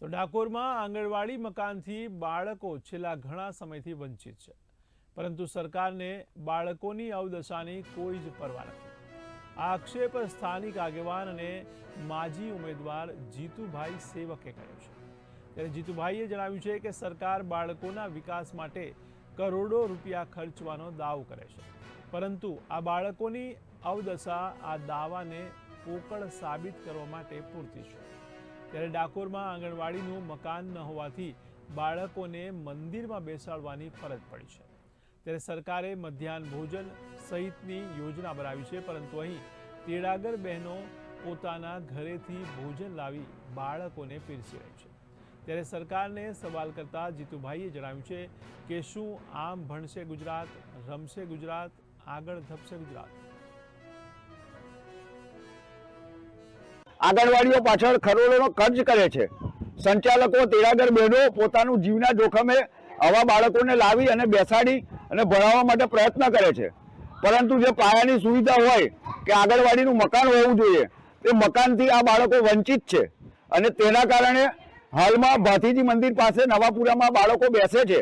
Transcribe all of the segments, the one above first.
તો ડાકોરમાં આંગણવાડી મકાનથી બાળકો છેલ્લા ઘણા સમયથી વંચિત છે. પરંતુ સરકારને બાળકોની અવદશાની કોઈ જ પરવા નથી. આ આક્ષેપ સ્થાનિક આગેવાન અને માજી ઉમેદવાર જીતુભાઈ સેવકે કર્યો છે. ત્યારે જીતુભાઈએ જણાવ્યું છે કે સરકાર બાળકોના વિકાસ માટે કરોડો રૂપિયા ખર્ચવાનો દાવો કરે છે. પરંતુ આ બાળકોની અવદશા આ દાવાને પોકળ સાબિત કરવા માટે પૂરતી છે. ત્યારે ડાકોરમાં આંગણવાડીનું મકાન ન હોવાથી બાળકોને મંદિરમાં બેસાડવાની ફરજ પડી છે. ત્યારે સરકારે મધ્યાહન ભોજન સહિતની યોજના બનાવી છે, પરંતુ અહીં તેડાગર બહેનો પોતાના ઘરેથી ભોજન લાવી બાળકોને પીરસી રહી છે. ત્યારે સરકારને સવાલ કરતા જીતુભાઈએ જણાવ્યું છે કે શું આમ ભણશે ગુજરાત, રમશે ગુજરાત, આગળ ધપશે ગુજરાત? આંગણવાડીઓ પાછળ કરોડોનો ખર્ચ કરે છે. સંચાલકો તેરાગર બહેનો પોતાનું જીવના જોખમે આવા બાળકોને લાવી અને બેસાડી અને ભણાવવા માટે પ્રયત્ન કરે છે. પરંતુ જે પાયાની સુવિધા હોય કે આંગણવાડીનું મકાન હોવું જોઈએ, તે મકાનથી આ બાળકો વંચિત છે. અને તેના કારણે હાલમાં ભાથીજી મંદિર પાસે નવાપુરામાં બાળકો બેસે છે.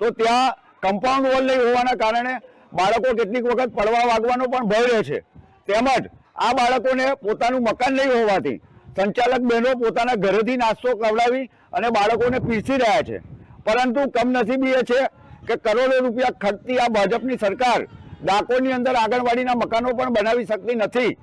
તો ત્યાં કમ્પાઉન્ડ વોલ નહીં હોવાના કારણે બાળકો કેટલીક વખત પડવા વાગવાનો પણ ભય રહે છે. તેમજ આ બાળકોને પોતાનું મકાન નહીં હોવાથી સંચાલક બહેનો પોતાના ઘરેથી નાસ્તો ખવડાવી અને બાળકોને પીરસી રહ્યા છે. પરંતુ કમનસીબી એ છે કે કરોડો રૂપિયા ખર્ચતી આ ભાજપની સરકાર ડાકોરની અંદર આંગણવાડીના મકાનો પણ બનાવી શકતી નથી.